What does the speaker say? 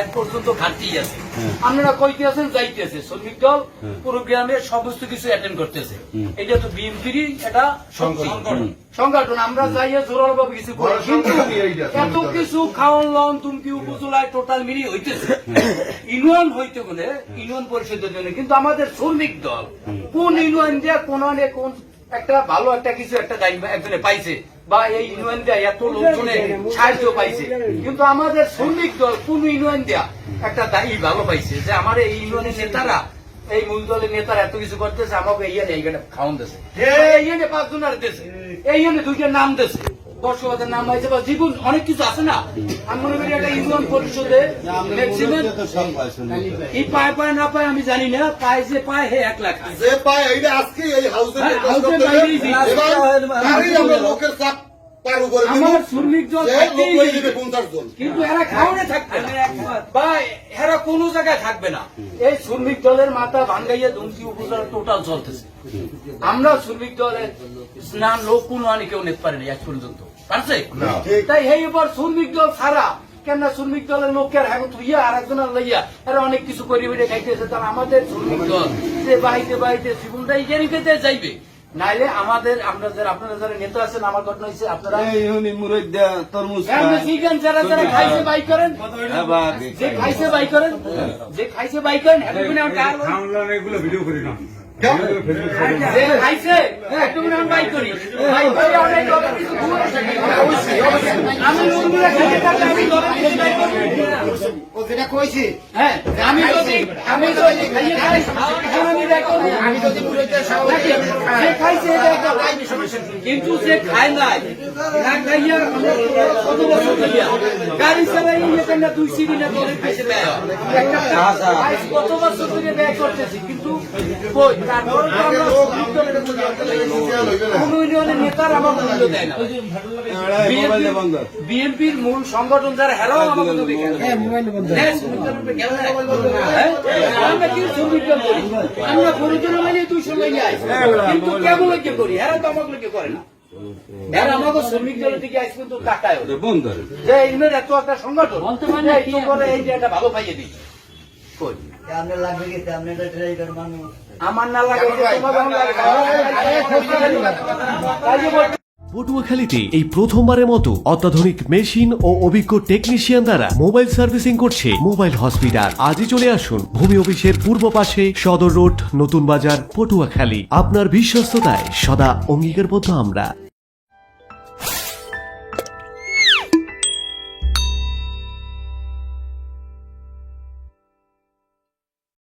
এক পর্যন্ত ঘাটতি আছে। আপনারা কইতে আছেন যাইতে আছে। শ্রমিক দল পুরো সমস্ত কিছু অ্যাটেন্ড করতেছে এটা তো বিএনপির এটা সংগঠন। সংগঠন। আমরা যাইয়ে জোরাল ভাবে কিছু করি। কিন্তু এত কিছু খাওয়ান লন তুমি উপজেলায় টোটাল মিলি হইতেছে। ইউনিয়ন হইতে ইউনিয়ন পরিষদের জন্য। কিন্তু আমাদের শ্রমিক দল কোন ইউনিয়ন দিয়ে কোন কোন একটা ভালো একটা কিছু একটা দায়িত্ব একজনে পাইছে। বা এই ইউনিয়ন দেয়া এত লোকজনের সাহায্য পাইছে। কিন্তু আমাদের শ্রমিক দল কোন ইউনিয়ন দেয়া একটা দায়ী ভালো পাইছে যে আমার এই ইউনিয়নের নেতারা এই মূল দলের নেতারা এত কিছু করতেছে আমাকে এই এইখানে খাওয়ান দিয়েছে এই পাঁচজন আর দিয়েছে এই দুইটার দুইটা নাম দিছে। বর্ষবাদের নাম আছে বা জীবন অনেক কিছু আছে না? আমি মনে করি একটা ইউনিয়ন পরিষদে ম্যাক্সিমাম পায় পায় না পায় আমি জানি না পায় যে পায় হে এক লাখ। যে পায় এইটা আজকে এই হাউসে হ্যাঁ, আমরা লোকের চাপ। আমার শ্রমিক দল। কিন্তু এরা খাওয়ানে থাকবে বা এরা কোন জায়গায় থাকবে না। এই শ্রমিক দলের মাথা ভাঙ্গাইয়া দুমকি উপজেলা টোটাল চলতেছে। আমরা শ্রমিক দলের স্নান লোক কোনো আনি কেউ নিতে পারেনি এক পর্যন্ত। পারছে? তাই এই এবার শ্রমিক দল ছাড়া কেন শ্রমিক দলের লোককে এখন তুইয়া আর একজনের লইয়া এরা অনেক কিছু করি বেড়ে খাইতেছে তাহলে আমাদের শ্রমিক দল যে বাহিতে বাহিতে জীবনটা পেতে যাইবে নাইলে আমাদের আপনাদের আপনারা যারা নেতা আছেন আমার ঘটনা হয়েছে আপনারা তরমুজ চিকেন যারা যারা খাইছে বাই করেন। যে খাইছে। বাই করেন। যে খাইছে বাই করেন আমার ভিডিও করি না। হ্যাঁ, আমি যদি আমি যদি কিন্তু সে খায় নাই। না খাইয়া কত বছর খাইয়া? গাড়ি চালাই এখানে দুই সিঁড়ি না করে খাইছে ব্যয় একটা আজ কত বছর ধরে ব্যয় করতেছি? কিন্তু তারপর তো আমরা শ্রমিক দলের মূল্য কোন ইউনিয়নের নেতার আমার মূল্য দেয় না বিএনপির মূল সংগঠন যারা হেরাও হ্যাঁ। হ্যাঁ? আমরা করি? আমরা মানে দুইশো লাইনে আইছি। কিন্তু কেমন লোকে করি এরা তো আমাকে লোকে করে না এরা শ্রমিক দলের দিকে আইস কিন্তু টাকায় বন্ধ যে এত একটা সংগঠন বলতে মানে এই এই যে একটা ভালো পাইয়ে দিই কই? আপনার লাগবে কি? আপনার ড্রাইভার মানুষ। আমার না লাগে তোমার ভালো লাগে। তাই যে বলছি, পটুয়াখালীতে এই প্রথমবারের মতো অত্যাধুনিক মেশিন ও অভিজ্ঞ টেকনিশিয়ান দ্বারা মোবাইল সার্ভিসিং করছে মোবাইল হসপিটাল। আজই চলে আসুন ভূমি অফিসের পূর্ব পাশে সদর রোড নতুন বাজার পটুয়াখালী। আপনার বিশ্বস্ততায় সদা অঙ্গীকারবদ্ধ আমরা।